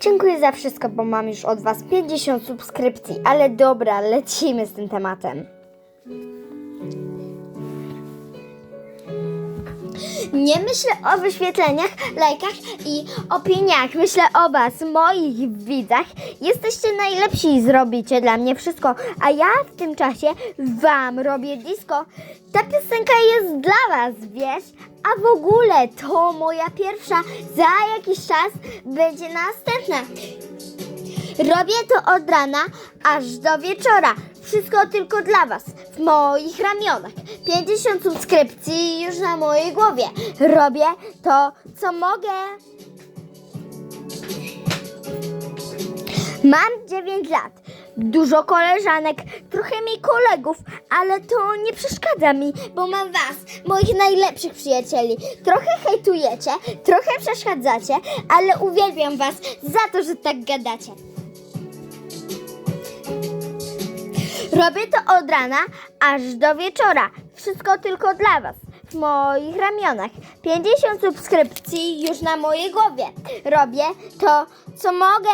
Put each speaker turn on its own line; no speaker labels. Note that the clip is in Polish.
Dziękuję za wszystko, bo mam już od Was 50 subskrypcji, ale dobra, lecimy z tym tematem. Nie myślę o wyświetleniach, lajkach i opiniach. Myślę o Was, moich widzach. Jesteście najlepsi i zrobicie dla mnie wszystko, a ja w tym czasie Wam robię disco. Ta piosenka jest dla Was, wiesz? A w ogóle to moja pierwsza. Za jakiś czas będzie następna. Robię to od rana aż do wieczora. Wszystko tylko dla Was, w moich ramionach. 50 subskrypcji już na mojej głowie. Robię to, co mogę. Mam 9 lat. Dużo koleżanek, trochę mi kolegów, ale to nie przeszkadza mi, bo mam was, moich najlepszych przyjacieli. Trochę hejtujecie, trochę przeszkadzacie, ale uwielbiam was za to, że tak gadacie. Robię to od rana aż do wieczora. Wszystko tylko dla Was. W moich ramionach. 50 subskrypcji już na mojej głowie. Robię to, co mogę.